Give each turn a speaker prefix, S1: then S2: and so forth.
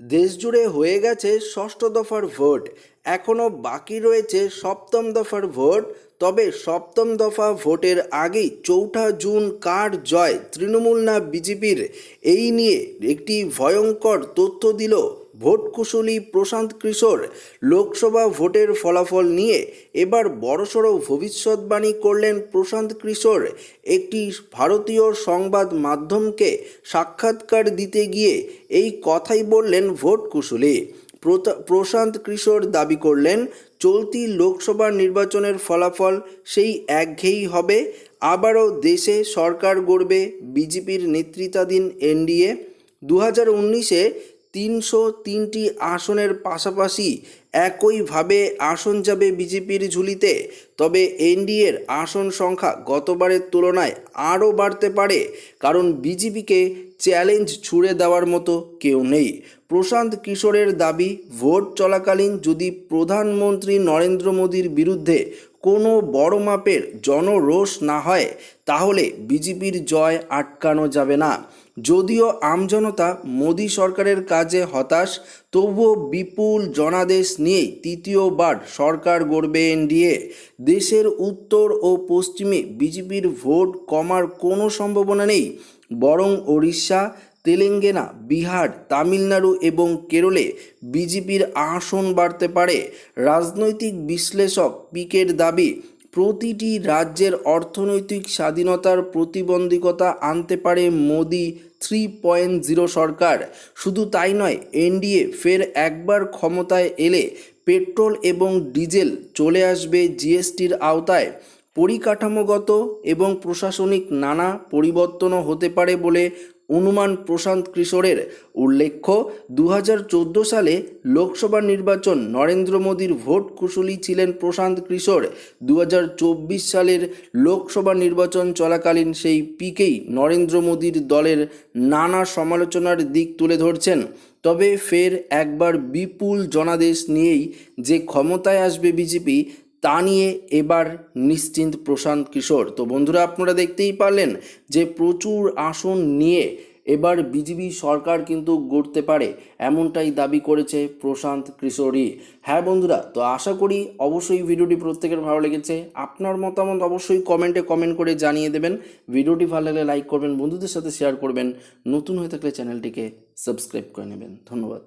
S1: দেশজুড়ে হয়ে গেছে ষষ্ঠ দফার ভোট। এখনও বাকি রয়েছে সপ্তম দফার ভোট। তবে সপ্তম দফা ভোটের আগেই চৌঠা জুন কার জয়? তৃণমূল না বিজেপির? এই নিয়ে একটি ভয়ঙ্কর তথ্য দিল ভোট কুশলী প্রশান্ত কিশোর লোকসভা ভোটের ফলাফল নিয়ে এবার বড়সড় ভবিষ্যৎবাণী করলেন প্রশান্ত কিশোর। একটি ভারতীয় সংবাদ মাধ্যমকে সাক্ষাৎকার দিতে গিয়ে এই কথাই বললেন ভোট কুশলী প্রশান্ত কিশোর দাবি করলেন, চলতি লোকসভা নির্বাচনের ফলাফল সেই একঘেয়েই হবে। আবারও দেশে সরকার গড়বে বিজেপির নেতৃত্বাধীন এনডিএ। দু হাজার উনিশে তিনশো তিনটি আসনের পাশাপাশি একইভাবে আসন যাবে বিজেপির ঝুলিতে। তবে এনডিএর আসন সংখ্যা গতবারের তুলনায় আরও বাড়তে পারে, কারণ বিজেপিকে চ্যালেঞ্জ ছুড়ে দেওয়ার মতো কেউ নেই। প্রশান্ত কিশোরের দাবি, ভোট চলাকালীন যদি প্রধানমন্ত্রী নরেন্দ্র মোদীর বিরুদ্ধে কোনো বড় মাপের জনরোষ না হয়, তাহলে বিজেপির জয় আটকানো যাবে না। যদিও আমজনতা মোদী সরকারের কাজে হতাশ, তবুও বিপুল জনাদেশ নিয়ে তৃতীয়বার সরকার গড়বে এনডিএ। দেশের উত্তর ও পশ্চিমে বিজেপির ভোট কমার কোনো সম্ভাবনা নেই, বরং ওড়িশা তেলেঙ্গানা, বিহার, তামিলনাড়ু এবং কেরলে বিজেপির আসন বাড়তে পারে। রাজনৈতিক বিশ্লেষক পিকের দাবি, প্রতিটি রাজ্যের অর্থনৈতিক স্বাধীনতার প্রতিবন্ধকতা আনতে পারে মোদি থ্রি পয়েন্ট জিরো সরকার। শুধু তাই নয়, এনডিএ ফের একবার ক্ষমতায় এলে পেট্রোল এবং ডিজেল চলে আসবে জিএসটির আওতায়। পরিকাঠামোগত এবং প্রশাসনিক নানা পরিবর্তনও হতে পারে বলে অনুমান প্রশান্ত কিশোরের উল্লেখ্য দু হাজার চোদ্দ সালে লোকসভা নির্বাচন নরেন্দ্র মোদীর ভোট কুশলী ছিলেন প্রশান্ত কিশোর। দু হাজার চব্বিশ সালের লোকসভা নির্বাচন চলাকালীন সেই পিকেই নরেন্দ্র মোদীর দলের নানা সমালোচনার দিক তুলে ধরছেন। তবে ফের একবার বিপুল জনাদেশ নিয়েই যে ক্ষমতায় আসবে বিজেপি তা নিয়ে এবার নিশ্চিন্ত প্রশান্ত কিশোর। তো বন্ধুরা, আপনারা দেখতেই পারলেন যে প্রচুর আসন নিয়ে এবার বিজেপি সরকার কিন্তু গড়তে পারে, এমনটাই দাবি করেছে প্রশান্ত কিশোরী। হ্যাঁ বন্ধুরা, তো আশা করি অবশ্যই ভিডিওটি প্রত্যেকের ভালো লেগেছে। আপনার মতামত অবশ্যই কমেন্টে কমেন্ট করে জানিয়ে দেবেন। ভিডিওটি ভালো লাগলে লাইক করবেন, বন্ধুদের সাথে শেয়ার করবেন। নতুন হয়ে থাকলে চ্যানেলটিকে সাবস্ক্রাইব করে নেবেন। ধন্যবাদ।